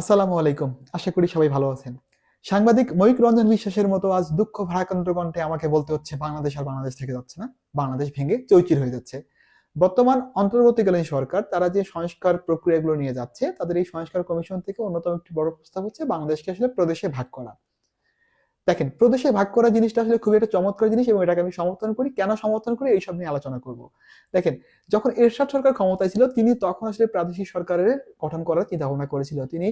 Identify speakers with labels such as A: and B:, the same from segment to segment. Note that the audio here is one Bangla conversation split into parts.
A: আসসালামু আলাইকুম। আশা করি সবাই ভালো আছেন। সাংবাদিক মৈক রঞ্জন বিশ্বাসের মতো আজ দুঃখ ভারাক্রান্ত কণ্ঠে আমাকে বলতে হচ্ছে, বাংলাদেশ আর বাংলাদেশ থেকে যাচ্ছে না। বাংলাদেশ ভেঙে চৈচির হয়ে যাচ্ছে। বর্তমান অন্তর্বর্তীকালীন সরকার, তারা যে সংস্কার প্রক্রিয়াগুলো নিয়ে যাচ্ছে, তাদের এই সংস্কার কমিশন থেকে অন্যতম একটি বড় প্রস্তাব হচ্ছে, বাংলাদেশকে আসলে প্রদেশে ভাগ করা। দেখেন, প্রদেশে ভাগ করা জিনিসটা আসলে খুবই একটা চমৎকার জিনিস এবং এটাকে আমি সমর্থন করি। কেন সমর্থন করি? এইসব নিয়ে আলোচনা করব। দেখেন, যখন এরশাদ সরকার ক্ষমতায় ছিল, তিনি তখন আসলে প্রাদেশিক সরকারের গঠন করার চিন্তা ভাবনা করেছিল। তিনি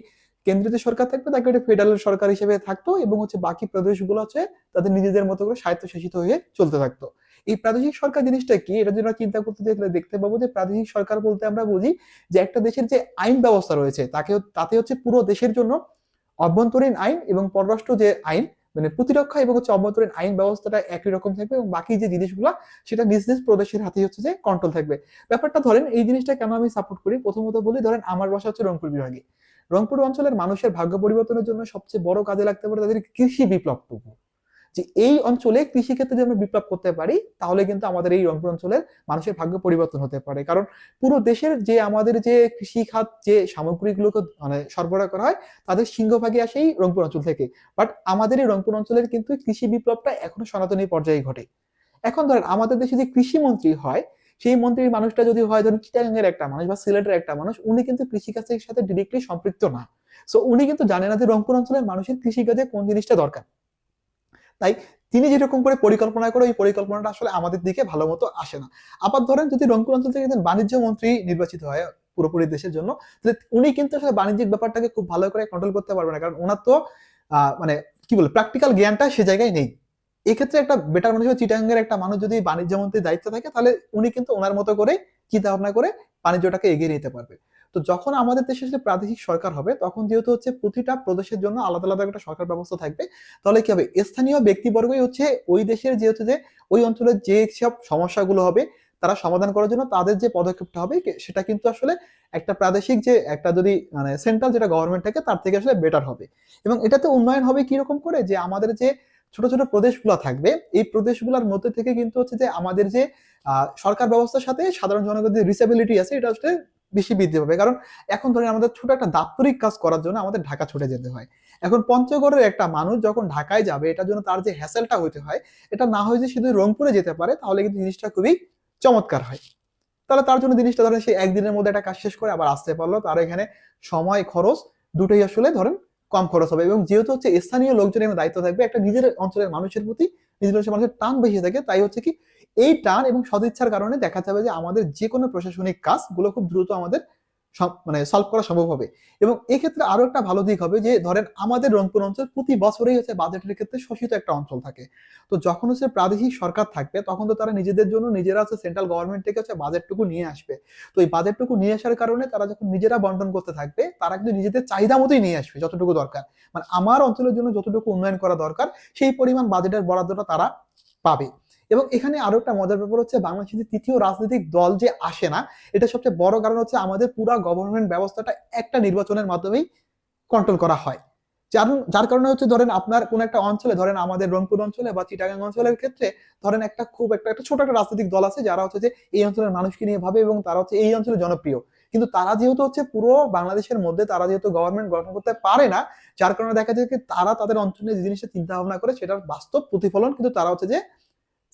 A: কেন্দ্রীয় সরকার থাকবে তাকে একটা ফেডারেল সরকার হিসেবে থাকতো এবং হচ্ছে বাকি প্রদেশগুলো হচ্ছে তাদের নিজেদের মতো করে স্বায়ত্তশাসিত হয়ে চলতে থাকতো। এই প্রাদেশিক সরকার জিনিসটা কি? এটা যদি চিন্তা করতে দেখলে দেখতে পাবো যে প্রাদেশিক সরকার বলতে আমরা বুঝি যে একটা দেশের যে আইন ব্যবস্থা রয়েছে, তাকে তাতে হচ্ছে পুরো দেশের জন্য অভ্যন্তরীণ আইন এবং পররাষ্ট্র যে আইন মানে প্রতিরক্ষা এবং হচ্ছে অভ্যন্তরীণ আইন ব্যবস্থাটা একই রকম থাকবে এবং বাকি যে জিনিসগুলো সেটা নিজ নিজ প্রদেশের হাতে হচ্ছে যে কন্ট্রোল থাকবে। ব্যাপারটা ধরেন এই জিনিসটা কেন আমি সাপোর্ট করি? প্রথমত বলি, ধরেন আমার বাসা হচ্ছে রংপুর বিভাগে। রংপুর অঞ্চলের মানুষের ভাগ্য পরিবর্তনের জন্য সবচেয়ে বড় কাজে লাগতে পারে তাদের কৃষি বিপ্লবটুকু। যে এই অঞ্চলে কৃষিক্ষেত্রে যদি আমরা বিপ্লব করতে পারি, তাহলে কিন্তু আমাদের এই রংপুর অঞ্চলের মানুষের ভাগ্য পরিবর্তন হতে পারে। কারণ পুরো দেশের যে আমাদের যে কৃষি খাত, যে সামগ্রীগুলোকে মানে সরবরাহ করা হয়, তাদের সিংহভাগে আসে এই রংপুর অঞ্চল থেকে। বাট আমাদের এই রংপুর অঞ্চলের কিন্তু কৃষি বিপ্লবটা এখনও সনাতনী পর্যায়ে ঘটে। এখন ধরেন আমাদের দেশে যে কৃষি মন্ত্রী হয়, সেই মন্ত্রীর মানুষটা যদি হয়, ধরুন চিটাগাঙ্গের একটা মানুষ বা সিলেটের একটা মানুষ, উনি কিন্তু কৃষিকাজের সাথে ডিরেক্টলি সম্পৃক্ত না। সো উনি কিন্তু জানে না যে রংপুর অঞ্চলের মানুষের কৃষিকাজে কোন জিনিসটা দরকার। তাই তিনি যেরকম করে পরিকল্পনা করে, ওই পরিকল্পনাটা আসলে আমাদের দিকে ভালো মতো আসে না। আবার ধরেন যদি রংপুর অঞ্চল থেকে বাণিজ্য মন্ত্রী নির্বাচিত হয় পুরোপুরি দেশের জন্য, তাহলে উনি কিন্তু আসলে বাণিজ্যিক ব্যাপারটাকে খুব ভালো করে কন্ট্রোল করতে পারবে না। কারণ ওনার তো মানে কি বলে প্র্যাকটিক্যাল জ্ঞানটা সে জায়গায় নেই। এক্ষেত্রে একটা বেটার মানুষ চিটাঙ্গের একটা মানুষ যদি বাণিজ্য মন্ত্রীর দায়িত্ব থাকে, তাহলে উনি কিন্তু ওনার মতো করে চিন্তা ভাবনা করে বাণিজ্যটাকে এগিয়ে নিতে পারবে। তো যখন আমাদের দেশে আসলে প্রাদেশিক সরকার হবে, তখন যেহেতু হচ্ছে প্রতিটা প্রদেশের জন্য আলাদা আলাদা একটা সরকার ব্যবস্থা থাকবে, তাহলে কি হবে? স্থানীয় ব্যক্তিবর্গই হচ্ছে ওই দেশের যেহেতু যে ওই অঞ্চলের যে সব সমস্যাগুলো হবে, তারা সমাধান করার জন্য তাদের যে পদক্ষেপটা হবে সেটা কিন্তু আসলে একটা প্রাদেশিক যে একটা যদি মানে সেন্ট্রাল যেটা গভর্নমেন্ট থাকে, তার থেকে আসলে বেটার হবে। এবং এটাতে উন্নয়ন হবে কীরকম করে? যে আমাদের যে ছোট ছোট প্রদেশগুলো থাকবে, এই প্রদেশগুলোর মধ্যে থেকে কিন্তু হচ্ছে যে আমাদের যে সরকার ব্যবস্থার সাথে সাধারণ জনগণের যে রিসেবিলিটি আছে, এটা আসলে বেশি বৃদ্ধি পাবে। কারণ এখন ধরেন আমাদের ছোট একটা দাপ্তরিক কাজ করার জন্য আমাদের ঢাকা ছুটে যেতে হয়। এখন পঞ্চগড়ের একটা মানুষ যখন ঢাকায় যাবে, এটার জন্য তার যে হ্যাসেলটা হইতে হয়, এটা না হয়ে যে শুধু রংপুরে যেতে পারে, তাহলে কিন্তু জিনিসটা খুবই চমৎকার হয়। তাহলে তার জন্য জিনিসটা ধরেন সে একদিনের মধ্যে একটা কাজ শেষ করে আবার আসতে পারল, তার এখানে সময়, খরচ দুটোই আসলে ধরেন কম খরচ হবে। এবং যেহেতু হচ্ছে স্থানীয় লোকজনের দায়িত্ব থাকবে, একটা নিজের অঞ্চলের মানুষের প্রতি নিজের মানুষের টান বেশি থাকে, তাই হচ্ছে কি এই টান এবং সদিচ্ছার কারণে দেখা যাবে যে আমাদের যে কোনো প্রশাসনিক কাজগুলো খুব দ্রুত আমাদের মানে সলভ করা সম্ভব হবে। এবং এক্ষেত্রে আরও একটা ভালো দিক হবে যে, ধরেন আমাদের রংপুর অঞ্চল প্রতি বছরেই হচ্ছে বাজেটের ক্ষেত্রে শোষিত একটা অঞ্চল থাকে। তো যখন হচ্ছে প্রাদেশিক সরকার থাকবে, তখন তো তারা নিজেদের জন্য নিজেরা হচ্ছে সেন্ট্রাল গভর্নমেন্ট থেকে হচ্ছে বাজেটটুকু নিয়ে আসবে। তো এই বাজেটটুকু নিয়ে আসার কারণে তারা যখন নিজেরা বন্টন করতে থাকবে, তারা কিন্তু নিজেদের চাহিদা মতোই নিয়ে আসবে যতটুকু দরকার। মানে আমার অঞ্চলের জন্য যতটুকু উন্নয়ন করা দরকার, সেই পরিমাণ বাজেটের বরাদ্দটা তারা পাবে। এবং এখানে আরও একটা মজার ব্যাপার হচ্ছে বাংলাদেশের তৃতীয় রাজনৈতিক দল যে আসে না, এটা সবচেয়ে বড় কারণ হচ্ছে আমাদের পুরা গভর্নমেন্ট ব্যবস্থাটা একটা নির্বাচনের মাধ্যমেই কন্ট্রোল করা হয়। যার যার কারণে হচ্ছে ধরেন আপনার কোন একটা অঞ্চলে, ধরেন আমাদের রংপুর অঞ্চলে বা চিটাগাং অঞ্চলের ক্ষেত্রে ধরেন একটা খুব একটা একটা ছোট একটা রাজনৈতিক দল আছে যারা হচ্ছে যে এই অঞ্চলের মানুষকে নিয়ে ভাবে এবং তারা হচ্ছে এই অঞ্চলে জনপ্রিয়। কিন্তু তারা যেহেতু হচ্ছে পুরো বাংলাদেশের মধ্যে তারা যেহেতু গভর্নমেন্ট গঠন করতে পারে না, যার কারণে দেখা যায় যে তারা তাদের অঞ্চলে যে জিনিসটা চিন্তা ভাবনা করে সেটার বাস্তব প্রতিফলন কিন্তু তারা হচ্ছে যে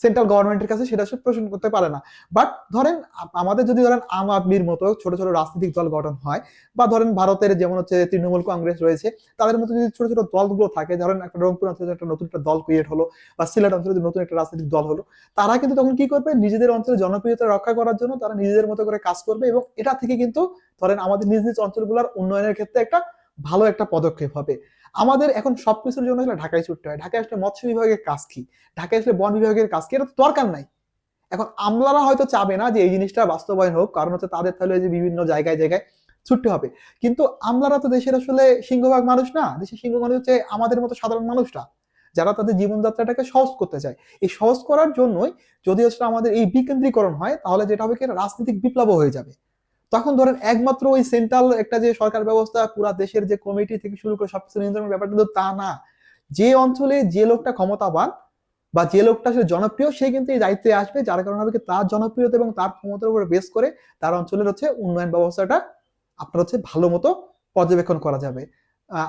A: সেন্ট্রাল গভর্নমেন্টের কাছে সেটা পোষণ করতে পারে না। বাট ধরেন আমাদের যদি ধরেন আম আদমির মতো ছোট ছোট রাজনৈতিক দল গঠন হয়, বা ধরেন ভারতের যেমন হচ্ছে তৃণমূল কংগ্রেস রয়েছে, তাদের মধ্যে যদি ছোট ছোট দলগুলো থাকে, ধরেন একটা রংপুর অঞ্চলে একটা নতুন একটা দল ক্রিয়েট হলো, বা সিলেট অঞ্চলে নতুন একটা রাজনৈতিক দল হলো, তারা কিন্তু তখন কি করবে? নিজেদের অঞ্চলে জনপ্রিয়তা রক্ষা করার জন্য তারা নিজেদের মতো করে কাজ করবে এবং এটা থেকে কিন্তু ধরেন আমাদের নিজ নিজ অঞ্চলগুলোর উন্নয়নের ক্ষেত্রে একটা ভালো একটা পদক্ষেপ হবে। আমাদের এখন সবকিছুর জন্য আসলে ঢাকায় ছুটতে হয়। ঢাকায় আসলে মৎস্য বিভাগের কাজ কি? ঢাকায় আসলে বন বিভাগের কাজ কি? এটা তো দরকার নাই। এখন আমলারা হয়তো চাবে না যে এই জিনিসটা বাস্তবায়ন হোক, কারণ হচ্ছে তাদের তাহলে যে বিভিন্ন জায়গায় জায়গায় ছুটতে হবে। কিন্তু আমলারা তো দেশের আসলে সিংহভাগ মানুষ না। দেশের সিংহ মানুষ হচ্ছে আমাদের মতো সাধারণ মানুষরা, যারা তাদের জীবনযাত্রাটাকে সহজ করতে চায়। এই সহজ করার জন্যই যদি আসলে আমাদের এই বিকেন্দ্রীকরণ হয়, তাহলে যেটা হবে কি? রাজনৈতিক বিপ্লব হয়ে যাবে। তখন ধরেন একমাত্র ওই সেন্ট্রাল একটা যে সরকার ব্যবস্থা, পুরা দেশের যে কমিটি থেকে শুরু করে সবকিছু নিয়ন্ত্রণের ব্যাপারটা তা না। যে অঞ্চলে যে লোকটা ক্ষমতাবান বা যে লোকটা আসলে জনপ্রিয়, সে কিন্তু এই দায়িত্বে আসবে, যার কারণে হবে তার জনপ্রিয়তা এবং তার ক্ষমতার উপর বেস করে তার অঞ্চলের হচ্ছে উন্নয়ন ব্যবস্থাটা আপনার হচ্ছে ভালো মতো পর্যবেক্ষণ করা যাবে।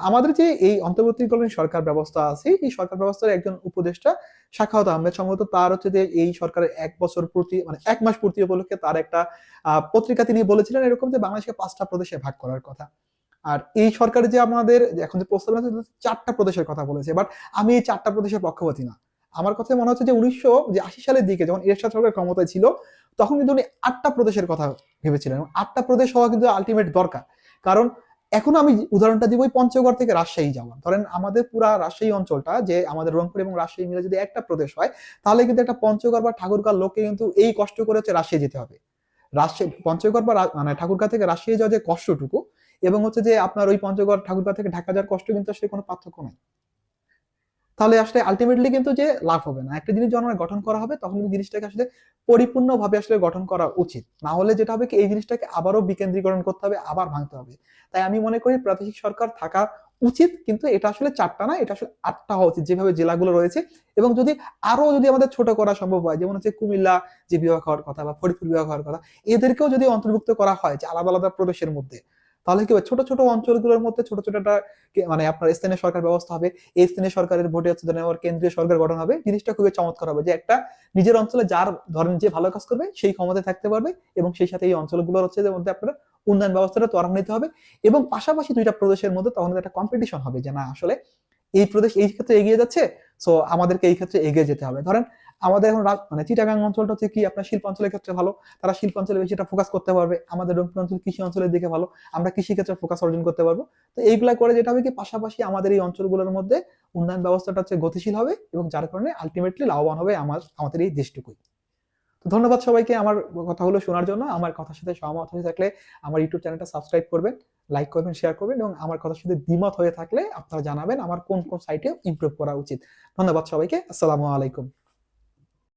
A: আমাদের যে এই অন্তর্বর্তীকালীন সরকার ব্যবস্থা আছে, এই সরকার ব্যবস্থার একজন উপদেষ্টা শাখাওয়াত আহমেদ সম্ভবত তার হচ্ছে যে এই সরকারের এক বছর পূর্তি মানে এক মাস পূর্তি উপলক্ষে তার একটা পত্রিকা তিনি বলেছিলেন এরকম যে বাংলাদেশকে পাঁচটা প্রদেশে ভাগ করার কথা। আর এই সরকার যে আমাদের, এখন যে প্রস্তাব আছে চারটা প্রদেশের কথা বলেছে। বাট আমি এই চারটা প্রদেশের পক্ষপাতী না। আমার কথা মনে হচ্ছে যে উনিশশো যে আশি সালের দিকে যখন এরশাদ সরকার ক্ষমতায় ছিল, তখন কিন্তু উনি আটটা প্রদেশের কথা ভেবেছিলেন। আটটা প্রদেশ হওয়া কিন্তু আলটিমেট দরকার। কারণ এখন আমি উদাহরণটা দিব পঞ্চগড় থেকে রাজশাহী যাওয়া ধরেন আমাদের পুরা রাজশাহী অঞ্চলটা যে আমাদের রংপুর এবং রাজশাহী মিলে যদি একটা প্রদেশ হয়, তাহলে কিন্তু একটা পঞ্চগড় বা ঠাকুরগাঁর লোককে কিন্তু এই কষ্ট করে হচ্ছে রাজশাহী যেতে হবে। রাজশাহী, পঞ্চগড় বা মানে ঠাকুরগাঁ থেকে রাজশাহী যাওয়া যে কষ্টটুকু এবং হচ্ছে যে আপনার ওই পঞ্চগড়, ঠাকুরগাঁ থেকে ঢাকা যাওয়ার কষ্ট কিন্তু সে কোনো পার্থক্য নাই। তাহলে আসলে আলটিমেটলি কিন্তু যে লাভ হবে না। একটা জিনিস যখন আমরা গঠন করা হবে, তখন জিনিসটাকে আসলে পরিপূর্ণভাবে আসলে গঠন করা উচিত। না হলে যেটা হবে কি, এই জিনিসটাকে আবারও বিকেন্দ্রীকরণ করতে হবে, আবার ভাঙতে হবে। তাই আমি মনে করি প্রাদেশিক সরকার থাকা উচিত, কিন্তু এটা আসলে চারটা না, এটা আসলে আটটা হওয়া উচিত যেভাবে জেলাগুলো রয়েছে। এবং যদি আরও যদি আমাদের ছোট করা সম্ভব হয়, যেমন হচ্ছে কুমিল্লা যে বিভাগ হওয়ার কথা বা ফরিদপুর বিভাগ হওয়ার কথা, এদেরকেও যদি অন্তর্ভুক্ত করা হয় যে আলাদা আলাদা প্রদেশের মধ্যে তাহলে কি ছোট ছোট অঞ্চলগুলোর মধ্যে ছোট ছোট একটা মানে আপনার স্থানীয় সরকার ব্যবস্থা হবে। এই স্থানীয় সরকারের ভোটে হচ্ছে ধরেন আবার কেন্দ্রীয় সরকার গঠন হবে। জিনিসটা খুবই চমৎকার হবে যে একটা নিজের অঞ্চলে যার ধরেন যে ভালো কাজ করবে, সেই ক্ষমতায় থাকতে পারবে এবং সেই সাথে এই অঞ্চলগুলোর হচ্ছে মধ্যে আপনার উন্নয়ন ব্যবস্থাটা ত্বরান্বিত হবে। এবং পাশাপাশি দুইটা প্রদেশের মধ্যে তখন একটা কম্পিটিশন হবে যে না, আসলে এই প্রদেশ এই ক্ষেত্রে এগিয়ে যাচ্ছে সো আমাদেরকে এই ক্ষেত্রে এগিয়ে যেতে হবে। ধরেন আমাদের এখন মানে চিটাগাং অঞ্চলটা হচ্ছে কি? আপনার শিল্পাঞ্চলের ক্ষেত্রে ভালো। তারা শিল্পাঞ্চলে বেশিটা ফোকাস করতে পারবে। আমাদের রংপুর অঞ্চল কৃষি অঞ্চলের দিকে ভালো। আমরা কৃষি ক্ষেত্রে ফোকাস অর্জন করতে পারব। তো এইগুলা করে যেটা হবে কি? পাশাপাশি আমাদের এই অঞ্চলগুলোর মধ্যে উন্নয়ন ব্যবস্থাটা হচ্ছে গতিশীল হবে এবং যার কারণে আলটিমেটলি লাভবান হবে আমার, আমাদের এই দেশটুকুই। তো ধন্যবাদ সবাইকে আমার কথাগুলো শোনার জন্য। আমার কথার সাথে সহমত হয়ে থাকলে আমার ইউটিউব চ্যানেলটা সাবস্ক্রাইব করবেন লাইক করবেন শেয়ার করবেন এবং আমার কথার সাথে দ্বিমত হয়ে থাকলে আপনারা জানাবেন আমার কোন কোন সাইটে ইমপ্রুভ করা উচিত। ধন্যবাদ সবাইকে। আসসালামু আলাইকুম।